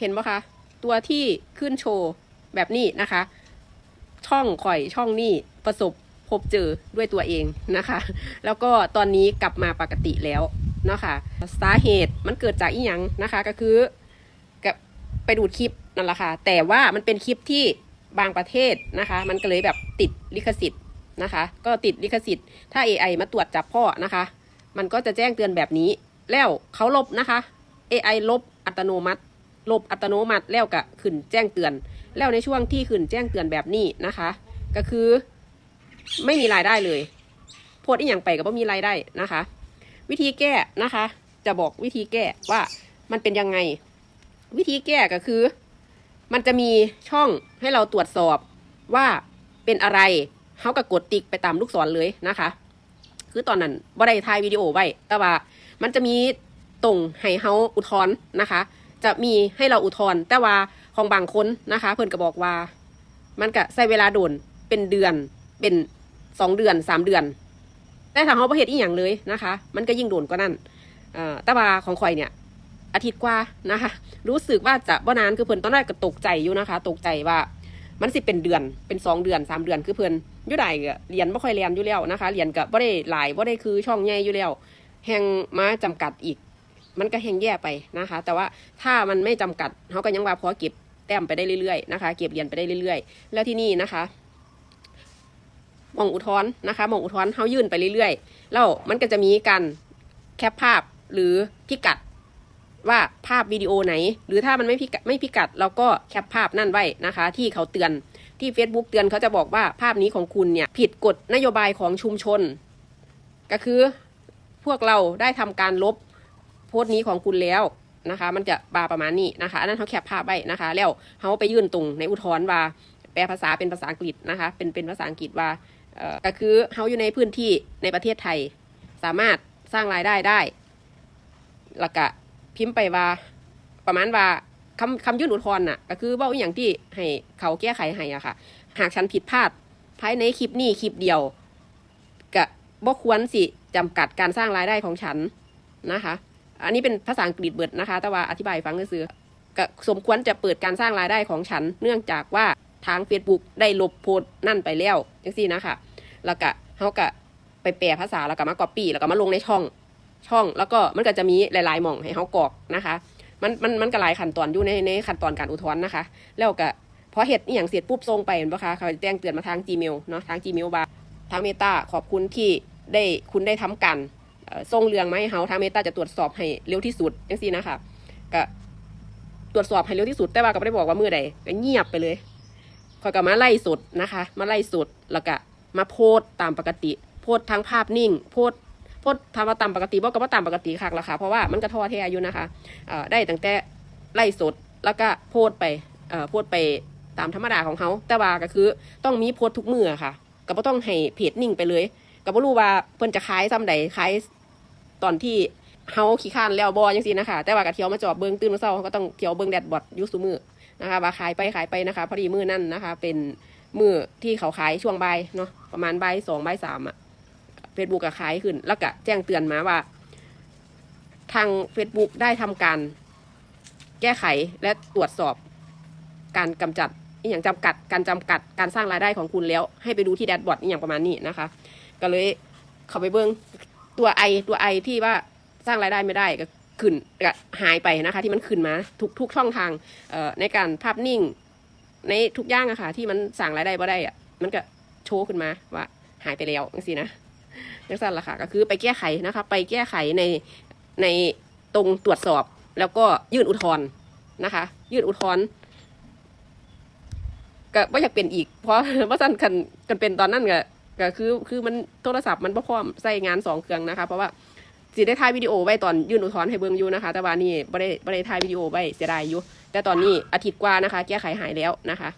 เห็นปะคะ ตัวที่ขึ้นโชว์แบบนี้นะคะ ช่องข่อยช่องนี้ประสบพบเจอด้วยตัวเองนะคะ แล้วก็ตอนนี้กลับมาปกติแล้วเนาะคะสาเหตุมันเกิดจากอีหยังนะคะ ก็คือกับไปดูดคลิปนั่นแหละค่ะ แต่ว่ามันเป็นคลิปที่บางประเทศนะคะ มันก็เลยแบบติดลิขสิทธิ์นะคะ ก็ติดลิขสิทธิ์ถ้า AI มาตรวจจับพ่อนะคะ มันก็จะแจ้งเตือนแบบนี้ แล้วเขาลบนะคะ AI ลบอัตโนมัติ ลบอัตโนมัติแล้วก็ขึ้นแจ้งเตือน แล้วในช่วงที่ขึ้นแจ้งเตือนแบบนี้นะคะ ก็คือไม่มีรายได้เลยโพสต์อีหยังไปก็ไม่มีรายได้นะคะ วิธีแก้นะคะ จะบอกวิธีแก้ว่ามันเป็นยังไง วิธีแก้ก็คือ มันจะมีช่องให้เราตรวจสอบว่าเป็นอะไรเขาก็กดติ๊กไปตามลูกศรเลยนะคะ คือตอนนั้นบ่ได้ถ่ายวิดีโอไว้แต่ว่ามันจะมีตรงให้เฮาอุทธรณ์นะคะ จะมีให้เราอุทธรณ์แต่ว่าของบางคนนะคะ เพิ่นก็บอกว่า มันก็ใช้เวลาโดนเป็นเดือนเป็นสองเดือนสามเดือน แต่ถ้าเขาประเฮ็ดอีหยังเลยนะคะ มันก็ยิ่งโดนกว่านั้นแต่ว่าของข่อยเนี่ย อาทิตย์กว่านะคะ รู้สึกว่าจะบ่นานคือเพิ่นตอนแรกก็ตกใจอยู่นะคะ ตกใจว่ามันสิเป็นเดือนเป็นสองเดือนสามเดือนคือเพิ่นอยู่ได้ก็เรียนบ่ค่อยเรียนอยู่แล้วนะคะเรียนก็บ่ได้หลายบ่ได้คือช่องใหญ่อยู่แล้วแฮงมาจำกัดอีก มันก็แฮงแย่ไปนะคะ แต่ว่าถ้ามันไม่จำกัดเขาก็ยังว่าพอเก็บแต้มไปได้เรื่อยๆนะคะ เก็บเหรียญไปได้เรื่อยๆ แล้วที่นี่นะคะหมองอุทธรณ์นะคะหมองอุทธรณ์เขายื่นไปเรื่อยๆ แล้วมันก็จะมีการแคปภาพหรือพิกัดว่าภาพวิดีโอไหน หรือถ้ามันไม่พิกัดไม่พิกัดเราก็แคปภาพนั่นไว้นะคะ ที่เขาเตือนที่ Facebook เตือนเขาจะบอกว่าภาพนี้ของคุณเนี่ยผิดกฎนโยบายของชุมชน ก็คือพวกเราได้ทำการลบ โพสต์นี้ของคุณแล้วนะคะ มันจะบาประมาณนี้นะคะอันนั้นเขาแคปภาพไว้นะคะ แล้วเขาไปยื่นตรงในอุทธรณ์ว่า แปลภาษาเป็นภาษาอังกฤษนะคะ เป็นเป็นภาษาอังกฤษว่าก็คือเขาอยู่ในพื้นที่ในประเทศไทย สามารถสร้างรายได้ได้แล้วก็พิมพ์ไปว่าประมาณว่าคำคำยื่นอุทธรณ์น่ะ ก็คือว่าอย่างที่ให้เขาแก้ไขให้อะค่ะ หากฉันผิดพลาดภายในคลิปนี้คลิปเดียวก็บ่ควรสิจำกัดการสร้างรายได้ของฉันนะคะ อันนี้เป็นภาษาอังกฤษเบิดนะคะ แต่ว่าอธิบายฟังซื่อสมควรจะเปิดการสร้างรายได้ของฉัน เนื่องจากว่าทาง Facebook ได้ลบโพสต์นั่นไปแล้วจังซี่นะคะแล้วก็เขาก็ไปแปลภาษาแล้วก็มาก๊อปปี้แล้วก็มาลงในช่องช่อง แล้วก็มันก็จะมีหลายๆหม่องให้เขากรอกนะคะ มันมันมันก็หลายขั้นตอนอยู่ในในขั้นตอนการอุทธรณ์นะคะ แล้วก็พอเห็ดอย่างเสร็จปุ๊บส่งไปเห็นปะคะเขาแจ้งเตือนมาทาง Gmail เนาะทาง Gmail บาทางเมตาขอบคุณที่ได้คุณได้ทำกันารเอ่อส่งเรื่องมาให้เขาทางเมตาจะตรวจสอบให้เร็วที่สุดจังซี่นะคะก็ตรวจสอบให้เร็วที่สุด แต่ว่าก็ไม่ได้บอกว่าเมื่อใดก็เงียบไปเลยคอยก็มาไล่สดนะคะ มาไล่สดแล้วก็มาโพสตามปกติ โพสทั้งภาพนิ่ง โพสโพดทำมาตามปกติบอกก็ว่าตามปกติคักละค่ะเพราะว่ามันกระทอแท้อยู่นะคะได้ตั้งแต่ไล่สดแล้วก็โพดไปโพดไปตามธรรมดาของเขาแต่ว่าก็คือต้องมีโพดทุกมือค่ะ ก็บ่ต้องให้เพจนิ่งไปเลย ก็บ่รู้ว่าเพิ่นจะขายซ้ำใดขาย ตอนที่เฮาขี้ข้านแล้วบ่จังซี่นะคะแต่ว่าก็เที่ยวมาจอบเบิ่งตื่นมาเช้าเขาก็ต้องเที่ยวเบิ่งแดดบอดยู่ซุมือนะคะว่าขายไปขายไปนะคะพอดีมือนั่นนะคะ เป็นมือที่เขาขายช่วงบ่ายเนาะประมาณบ่ายสองบ่ายสามอะเฟซบุ๊กก็ขายขึ้น แล้วก็แจ้งเตือนมาว่า ทาง Facebook ได้ทำการ แก้ไขและตรวจสอบ การกำจัดอย่างจำกัดการจำกัดการสร้างรายได้ของคุณแล้ว ให้ไปดูที่แดชบอร์ดอย่างประมาณนี้นะคะ ก็เลยเข้าไปเบิ้ง ตัวไอตัวไอที่ว่าสร้างรายได้ไม่ได้ก็ขึ้นก็หายไปนะคะที่มันขึ้นมาทุกทุกช่องทางเอ่อในการภาพนิ่ง ในทุกอย่างอะค่ะ ที่มันสั่งรายได้บ่ได้อะมันก็โชว์ขึ้นมาว่าหายไปแล้วจังซี่นะจังสั้นละค่ะ ก็คือไปแก้ไขนะคะ ไปแก้ไขในในตรงตรวจสอบแล้วก็ยื่นอุทธรณ์นะคะ ยื่นอุทธรณ์ก็ว่าอยากเป็นอีก เพราะว่าสั้นกันกันเป็นตอนนั้นก็ ก็คือคือมันโทรศัพท์มันบ่พร้อมใส่งานสองเครื่องนะคะ เพราะว่าสิได้ถ่ายวิดีโอไว้ตอนยื่นอุทธรณ์ให้เบิ่งอยู่นะคะ แต่ว่านี่บ่ได้บ่ได้ถ่ายวิดีโอไว้เสียดายอยู่แต่ตอนนี้อาทิตย์กว่านะคะ แก้ไขหายแล้วนะคะ